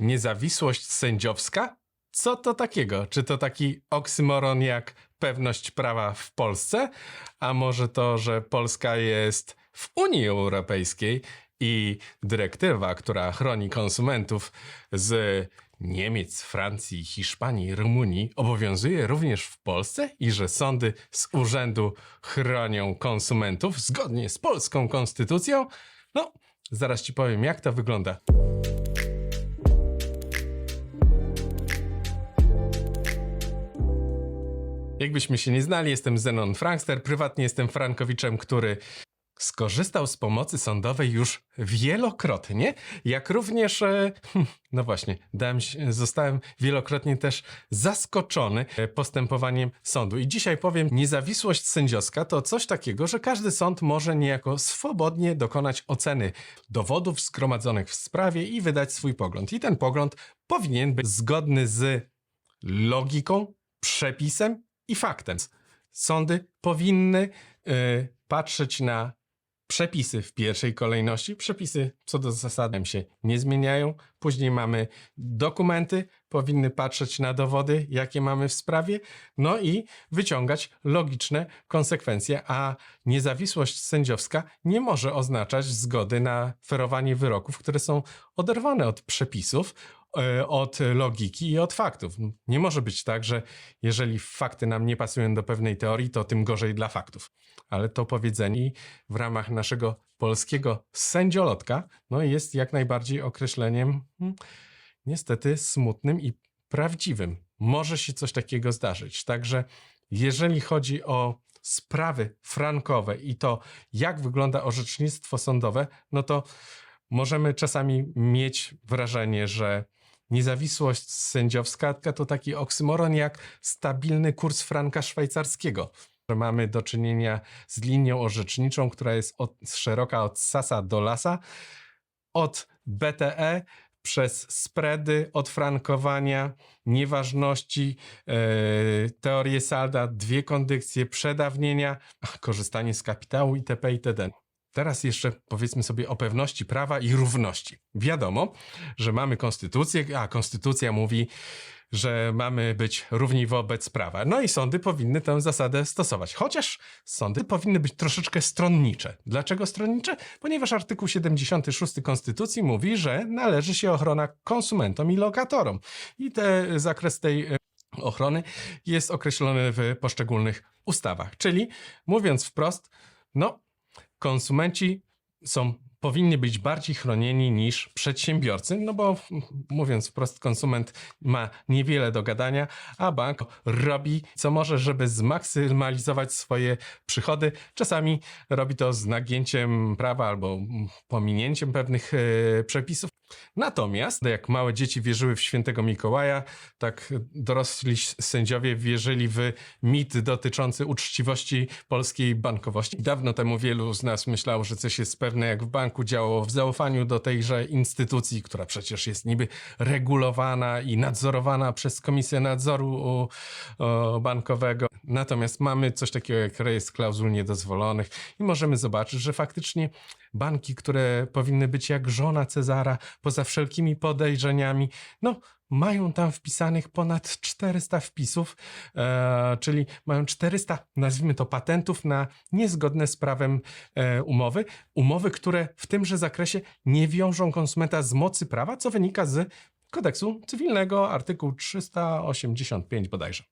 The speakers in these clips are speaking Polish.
Niezawisłość sędziowska? Co to takiego? Czy to taki oksymoron jak pewność prawa w Polsce? A może to, że Polska jest w Unii Europejskiej i dyrektywa, która chroni konsumentów z Niemiec, Francji, Hiszpanii, Rumunii obowiązuje również w Polsce i że sądy z urzędu chronią konsumentów zgodnie z polską konstytucją? No, zaraz ci powiem, jak to wygląda. Jakbyśmy się nie znali, jestem Zenon Frankster. Prywatnie jestem Frankowiczem, który skorzystał z pomocy sądowej już wielokrotnie, jak również, e, hm, no właśnie, dałem, zostałem wielokrotnie też zaskoczony e, postępowaniem sądu. I dzisiaj powiem, niezawisłość sędziowska to coś takiego, że każdy sąd może niejako swobodnie dokonać oceny dowodów zgromadzonych w sprawie i wydać swój pogląd. I ten pogląd powinien być zgodny z logiką, przepisem i faktem. Sądy powinny y, patrzeć na przepisy w pierwszej kolejności. Przepisy co do zasady się nie zmieniają. Później mamy dokumenty, powinny patrzeć na dowody, jakie mamy w sprawie, no i wyciągać logiczne konsekwencje, a niezawisłość sędziowska nie może oznaczać zgody na ferowanie wyroków, które są oderwane od przepisów, od logiki i od faktów. Nie może być tak, że jeżeli fakty nam nie pasują do pewnej teorii, to tym gorzej dla faktów. Ale to powiedzenie w ramach naszego polskiego sędziolotka no jest jak najbardziej określeniem hmm, niestety smutnym i prawdziwym. Może się coś takiego zdarzyć. Także jeżeli chodzi o sprawy frankowe i to, jak wygląda orzecznictwo sądowe, no to możemy czasami mieć wrażenie, że niezawisłość sędziowska to taki oksymoron jak stabilny kurs franka szwajcarskiego. Mamy do czynienia z linią orzeczniczą, która jest od, szeroka od sasa do lasa, od BTE przez spready, od frankowania, nieważności, e, teorię salda, dwie kondykcje, przedawnienia, korzystanie z kapitału itp. itd. Teraz jeszcze powiedzmy sobie o pewności prawa i równości. Wiadomo, że mamy konstytucję, a konstytucja mówi, że mamy być równi wobec prawa. No i sądy powinny tę zasadę stosować. Chociaż sądy powinny być troszeczkę stronnicze. Dlaczego stronnicze? Ponieważ artykuł 76 Konstytucji mówi, że należy się ochrona konsumentom i lokatorom. I te, zakres tej e, ochrony jest określony w poszczególnych ustawach. Czyli mówiąc wprost, no, konsumenci są, powinni być bardziej chronieni niż przedsiębiorcy, no bo mówiąc wprost, konsument ma niewiele do gadania, a bank robi co może, żeby zmaksymalizować swoje przychody. Czasami robi to z nagięciem prawa albo pominięciem pewnych e, przepisów. Natomiast, jak małe dzieci wierzyły w świętego Mikołaja, tak dorośli sędziowie wierzyli w mit dotyczący uczciwości polskiej bankowości. Dawno temu wielu z nas myślało, że coś jest pewne jak w banku, działało w zaufaniu do tejże instytucji, która przecież jest niby regulowana i nadzorowana przez Komisję Nadzoru bankowego. Natomiast mamy coś takiego jak rejestr klauzul niedozwolonych i możemy zobaczyć, że faktycznie banki, które powinny być jak żona Cezara, poza wszelkimi podejrzeniami, no mają tam wpisanych ponad 400 wpisów, e, czyli mają 400, nazwijmy to, patentów na niezgodne z prawem e, umowy. Umowy, które w tymże zakresie nie wiążą konsumenta z mocy prawa, co wynika z kodeksu cywilnego, artykuł 385 bodajże.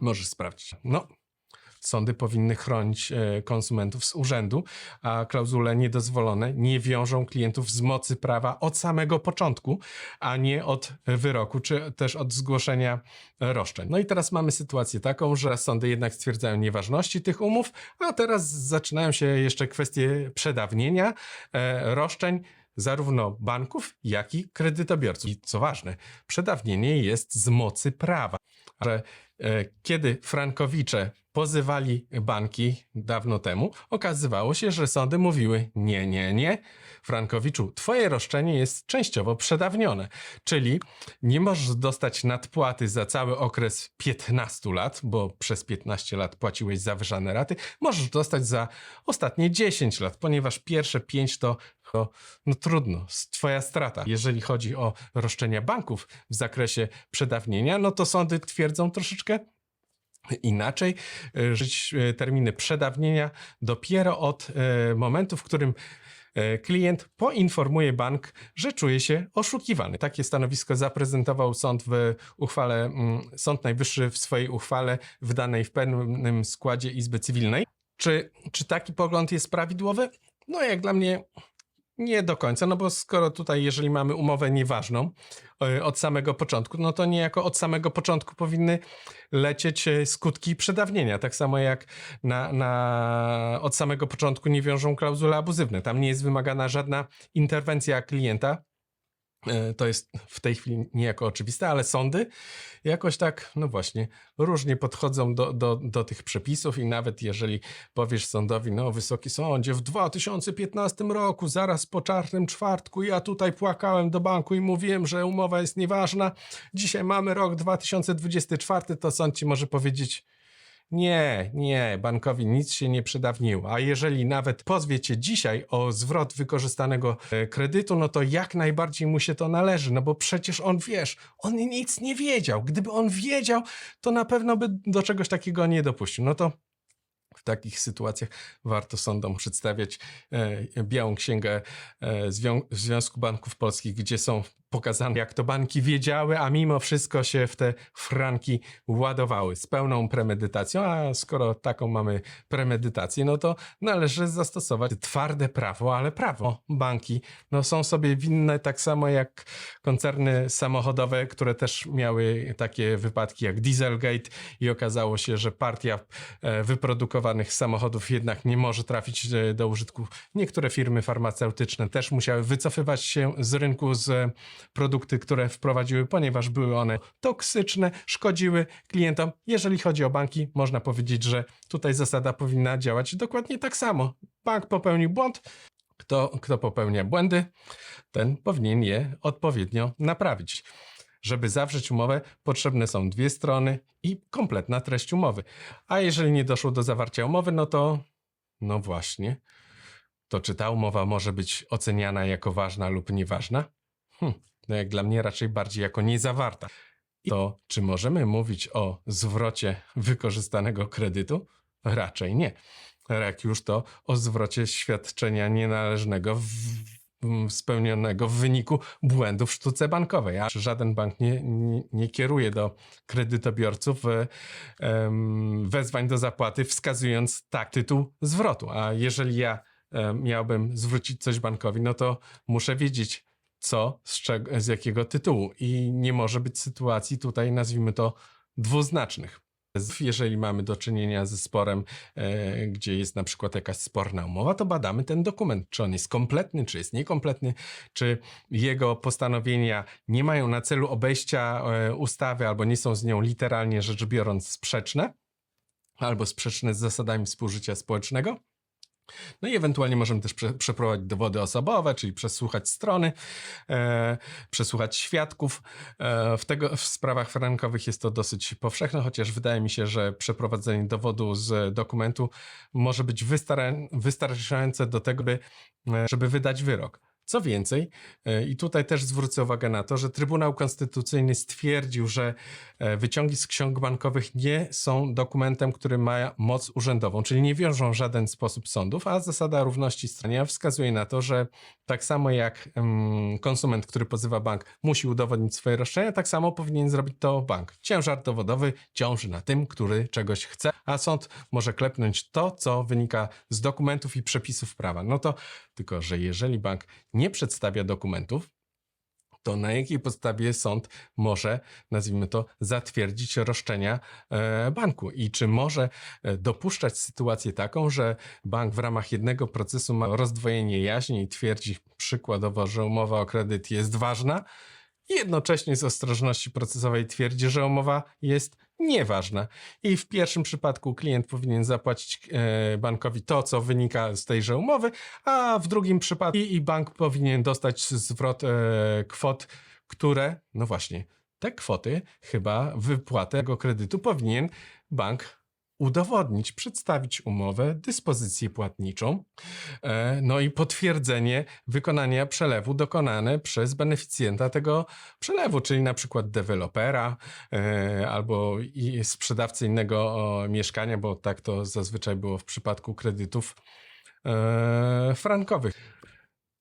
Możesz sprawdzić. No, Sądy powinny chronić e, konsumentów z urzędu, a klauzule niedozwolone nie wiążą klientów z mocy prawa od samego początku, a nie od wyroku, czy też od zgłoszenia roszczeń. No i teraz mamy sytuację taką, że sądy jednak stwierdzają nieważności tych umów, a teraz zaczynają się jeszcze kwestie przedawnienia e, roszczeń zarówno banków, jak i kredytobiorców. I co ważne, przedawnienie jest z mocy prawa. Że e, kiedy frankowicze pozywali banki dawno temu, okazywało się, że sądy mówiły: Nie, nie, nie, Frankowiczu, twoje roszczenie jest częściowo przedawnione, czyli nie możesz dostać nadpłaty za cały okres 15 lat, bo przez 15 lat płaciłeś zawyżane raty, możesz dostać za ostatnie 10 lat, ponieważ pierwsze 5 to to no trudno, twoja strata. Jeżeli chodzi o roszczenia banków w zakresie przedawnienia, no to sądy twierdzą troszeczkę inaczej, e, żyć e, terminy przedawnienia dopiero od e, momentu, w którym klient poinformuje bank, że czuje się oszukiwany. Takie stanowisko zaprezentował sąd w uchwale, mm, Sąd Najwyższy w swojej uchwale wydanej w pewnym składzie Izby Cywilnej. Czy, czy taki pogląd jest prawidłowy? No jak dla mnie nie do końca, no bo skoro tutaj, jeżeli mamy umowę nieważną e, od samego początku, no to niejako od samego początku powinny lecieć e, skutki przedawnienia. Tak samo jak na, na, od samego początku nie wiążą klauzule abuzywne. Tam nie jest wymagana żadna interwencja klienta. E, To jest w tej chwili niejako oczywiste, ale sądy jakoś tak, no właśnie, różnie podchodzą do, do, do tych przepisów i nawet jeżeli powiesz sądowi, no wysoki sądzie, w 2015 roku, zaraz po czarnym czwartku, ja tutaj płakałem do banku i mówiłem, że umowa jest nieważna, dzisiaj mamy rok 2024, to sąd ci może powiedzieć, nie, nie, bankowi nic się nie przedawniło. A jeżeli nawet pozwie cię dzisiaj o zwrot wykorzystanego e, kredytu, no to jak najbardziej mu się to należy, no bo przecież on wiesz, on nic nie wiedział. Gdyby on wiedział, to na pewno by do czegoś takiego nie dopuścił. No to w takich sytuacjach warto sądom przedstawiać e, białą księgę e, Zwią- Związku Banków Polskich, gdzie są pokazane, jak to banki wiedziały, a mimo wszystko się w te franki ładowały z pełną premedytacją. A skoro taką mamy premedytację, no to należy zastosować twarde prawo, ale prawo. Banki no, są sobie winne tak samo jak koncerny samochodowe, które też miały takie wypadki jak Dieselgate i okazało się, że partia e, wyprodukowanych samochodów jednak nie może trafić e, do użytku. Niektóre firmy farmaceutyczne też musiały wycofywać się z rynku z produkty, które wprowadziły, ponieważ były one toksyczne, szkodziły klientom. Jeżeli chodzi o banki, można powiedzieć, że tutaj zasada powinna działać dokładnie tak samo. Bank popełnił błąd, kto, kto popełnia błędy, ten powinien je odpowiednio naprawić. Żeby zawrzeć umowę, potrzebne są dwie strony i kompletna treść umowy. A jeżeli nie doszło do zawarcia umowy, no to no właśnie. To czy ta umowa może być oceniana jako ważna lub nieważna? Hm, no jak dla mnie raczej bardziej jako niezawarta. To czy możemy mówić o zwrocie wykorzystanego kredytu? Raczej nie. Jak już to o zwrocie świadczenia nienależnego w, w, spełnionego w wyniku błędu w sztuce bankowej. A żaden bank nie, nie, nie kieruje do kredytobiorców em, wezwań do zapłaty, wskazując tak tytuł zwrotu. A jeżeli ja e, miałbym zwrócić coś bankowi, no to muszę wiedzieć, co, z, czego, z jakiego tytułu. I nie może być sytuacji tutaj, nazwijmy to, dwuznacznych. Jeżeli mamy do czynienia ze sporem, e, gdzie jest na przykład jakaś sporna umowa, to badamy ten dokument, czy on jest kompletny, czy jest niekompletny, czy jego postanowienia nie mają na celu obejścia e, ustawy albo nie są z nią literalnie rzecz biorąc sprzeczne, albo sprzeczne z zasadami współżycia społecznego. No i ewentualnie możemy też prze, przeprowadzić dowody osobowe, czyli przesłuchać strony, e, przesłuchać świadków. E, w, tego, w sprawach frankowych jest to dosyć powszechne, chociaż wydaje mi się, że przeprowadzenie dowodu z dokumentu może być wystara, wystarczające do tego, by, e, żeby wydać wyrok. Co więcej, e, i tutaj też zwrócę uwagę na to, że Trybunał Konstytucyjny stwierdził, że e, wyciągi z ksiąg bankowych nie są dokumentem, który ma moc urzędową, czyli nie wiążą w żaden sposób sądów, a zasada równości stron wskazuje na to, że tak samo jak mm, konsument, który pozywa bank, musi udowodnić swoje roszczenia, tak samo powinien zrobić to bank. Ciężar dowodowy ciąży na tym, który czegoś chce, a sąd może klepnąć to, co wynika z dokumentów i przepisów prawa. No to tylko, że jeżeli bank nie przedstawia dokumentów, to na jakiej podstawie sąd może, nazwijmy to, zatwierdzić roszczenia e, banku? I czy może e, dopuszczać sytuację taką, że bank w ramach jednego procesu ma rozdwojenie jaźni i twierdzi przykładowo, że umowa o kredyt jest ważna, jednocześnie z ostrożności procesowej twierdzi, że umowa jest nieważna. I w pierwszym przypadku klient powinien zapłacić e, bankowi to, co wynika z tejże umowy, a w drugim przypadku i, i bank powinien dostać zwrot e, kwot, które, no właśnie, te kwoty chyba wypłatę tego kredytu powinien bank udowodnić, przedstawić umowę, dyspozycję płatniczą, e, no i potwierdzenie wykonania przelewu dokonane przez beneficjenta tego przelewu, czyli na przykład dewelopera e, albo sprzedawcy innego mieszkania, bo tak to zazwyczaj było w przypadku kredytów e, frankowych.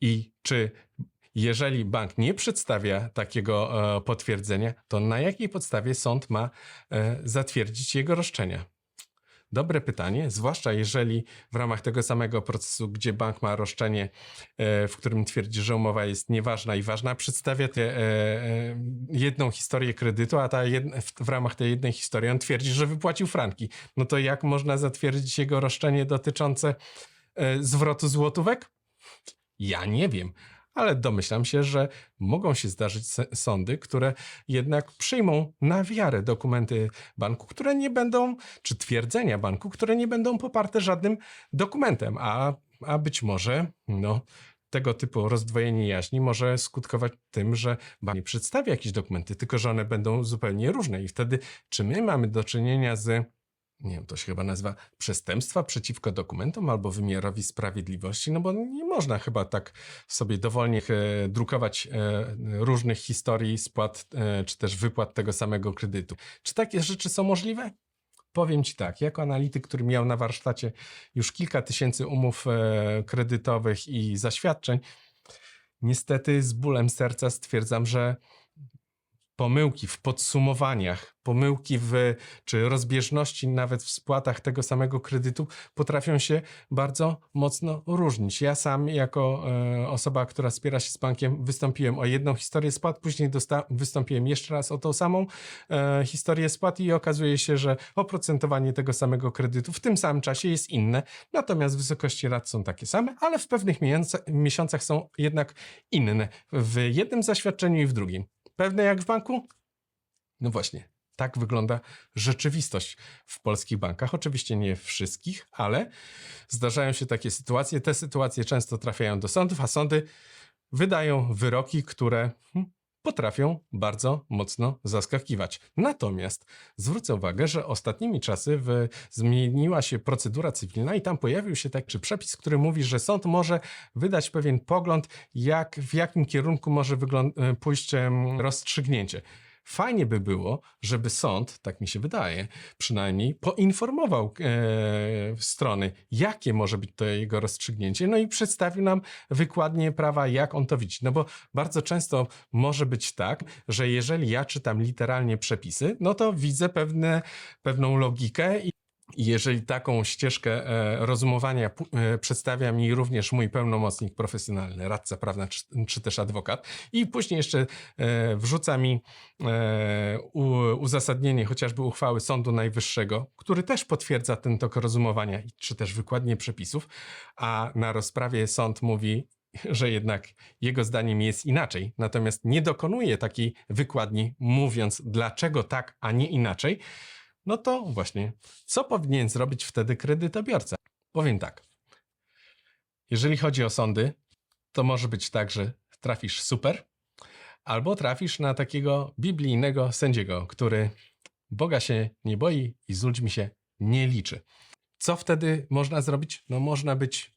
I czy jeżeli bank nie przedstawia takiego potwierdzenia, to na jakiej podstawie sąd ma zatwierdzić jego roszczenia? Dobre pytanie, zwłaszcza jeżeli w ramach tego samego procesu, gdzie bank ma roszczenie, e, w którym twierdzi, że umowa jest nieważna i ważna, przedstawia te, e, jedną historię kredytu, a ta jedna, w, w ramach tej jednej historii on twierdzi, że wypłacił franki. No to jak można zatwierdzić jego roszczenie dotyczące e, zwrotu złotówek? Ja nie wiem, ale domyślam się, że mogą się zdarzyć sądy, które jednak przyjmą na wiarę dokumenty banku, które nie będą, czy twierdzenia banku, które nie będą poparte żadnym dokumentem, a, a być może, no. Tego typu rozdwojenie jaźni może skutkować tym, że bank nie przedstawi jakieś dokumenty, tylko że one będą zupełnie różne. I wtedy, czy my mamy do czynienia z nie wiem, to się chyba nazywa przestępstwa przeciwko dokumentom albo wymiarowi sprawiedliwości, no bo nie można chyba tak sobie dowolnie e, drukować e, różnych historii spłat e, czy też wypłat tego samego kredytu. Czy takie rzeczy są możliwe? Powiem Ci tak, jako analityk, który miał na warsztacie już kilka tysięcy umów e, kredytowych i zaświadczeń, niestety z bólem serca stwierdzam, że pomyłki w podsumowaniach, pomyłki w, czy rozbieżności nawet w spłatach tego samego kredytu potrafią się bardzo mocno różnić. Ja sam, jako e, osoba, która spiera się z bankiem, wystąpiłem o jedną historię spłat, później wystąpiłem jeszcze raz o tą samą e, historię spłat i okazuje się, że oprocentowanie tego samego kredytu w tym samym czasie jest inne, natomiast wysokości rat są takie same, ale w pewnych miesiącach są jednak inne. W jednym zaświadczeniu i w drugim. Pewne jak w banku? No właśnie, tak wygląda rzeczywistość w polskich bankach. Oczywiście nie wszystkich, ale zdarzają się takie sytuacje. Te sytuacje często trafiają do sądów, a sądy wydają wyroki, które hmm, potrafią bardzo mocno zaskakiwać. Natomiast zwrócę uwagę, że ostatnimi czasy w, zmieniła się procedura cywilna i tam pojawił się taki przepis, który mówi, że sąd może wydać pewien pogląd, jak, w jakim kierunku może e, pójść rozstrzygnięcie. Fajnie by było, żeby sąd, tak mi się wydaje, przynajmniej poinformował e, strony, jakie może być to jego rozstrzygnięcie, no i przedstawił nam wykładnie prawa, jak on to widzi. No bo bardzo często może być tak, że jeżeli ja czytam literalnie przepisy, no to widzę pewne, pewną logikę i jeżeli taką ścieżkę e, rozumowania e, przedstawia mi również mój pełnomocnik profesjonalny, radca prawny czy, czy też adwokat, i później jeszcze e, wrzuca mi uzasadnienie chociażby uchwały Sądu Najwyższego, który też potwierdza ten tok rozumowania, czy też wykładnie przepisów, a na rozprawie sąd mówi, że jednak jego zdaniem jest inaczej, natomiast nie dokonuje takiej wykładni, mówiąc dlaczego tak, a nie inaczej, no to właśnie, co powinien zrobić wtedy kredytobiorca? Powiem tak. Jeżeli chodzi o sądy, to może być tak, że trafisz super, albo trafisz na takiego biblijnego sędziego, który Boga się nie boi i z ludźmi się nie liczy. Co wtedy można zrobić? No można być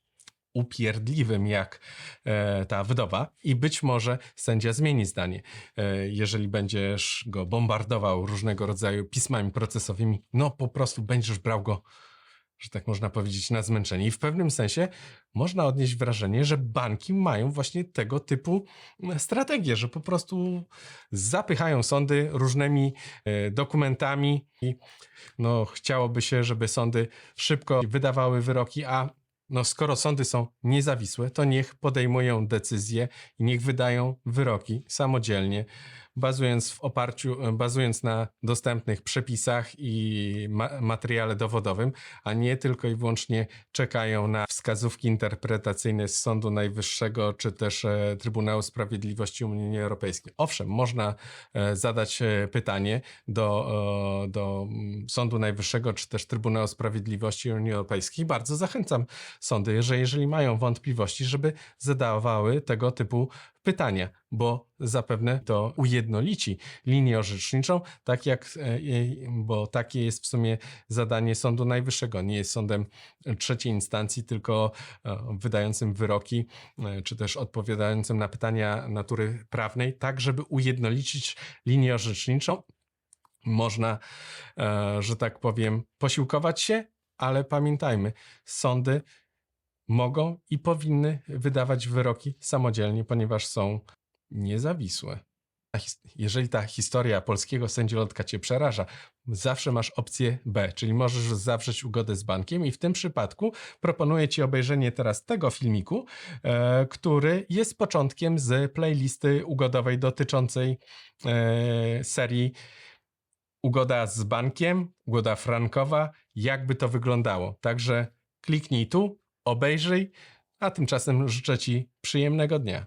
upierdliwym jak e, ta wdowa i być może sędzia zmieni zdanie. E, jeżeli będziesz go bombardował różnego rodzaju pismami procesowymi, no po prostu będziesz brał go, że tak można powiedzieć, na zmęczenie. I w pewnym sensie można odnieść wrażenie, że banki mają właśnie tego typu strategie, że po prostu zapychają sądy różnymi e, dokumentami i no, chciałoby się, żeby sądy szybko wydawały wyroki, a no, skoro sądy są niezawisłe, to niech podejmują decyzje i niech wydają wyroki samodzielnie, bazując w oparciu, bazując na dostępnych przepisach i ma materiale dowodowym, a nie tylko i wyłącznie czekają na wskazówki interpretacyjne z Sądu Najwyższego czy też e, Trybunału Sprawiedliwości Unii Europejskiej. Owszem, można e, zadać e, pytanie do, do mm, Sądu Najwyższego czy też Trybunału Sprawiedliwości Unii Europejskiej. Bardzo zachęcam sądy, że jeżeli mają wątpliwości, żeby zadawały tego typu pytania, bo zapewne to ujednolici linię orzeczniczą, tak jak, e, e, bo takie jest w sumie zadanie Sądu Najwyższego. Nie jest sądem trzeciej instancji, tylko e, wydającym wyroki, e, czy też odpowiadającym na pytania natury prawnej, tak żeby ujednolicić linię orzeczniczą. Można, e, że tak powiem, posiłkować się, ale pamiętajmy, sądy mogą i powinny wydawać wyroki samodzielnie, ponieważ są niezawisłe. Jeżeli ta historia polskiego sędziolotka cię przeraża, zawsze masz opcję B, czyli możesz zawrzeć ugodę z bankiem i w tym przypadku proponuję ci obejrzenie teraz tego filmiku, e, który jest początkiem z playlisty ugodowej dotyczącej e, serii Ugoda z bankiem, ugoda frankowa, jakby to wyglądało. Także kliknij tu, obejrzyj, a tymczasem życzę ci przyjemnego dnia.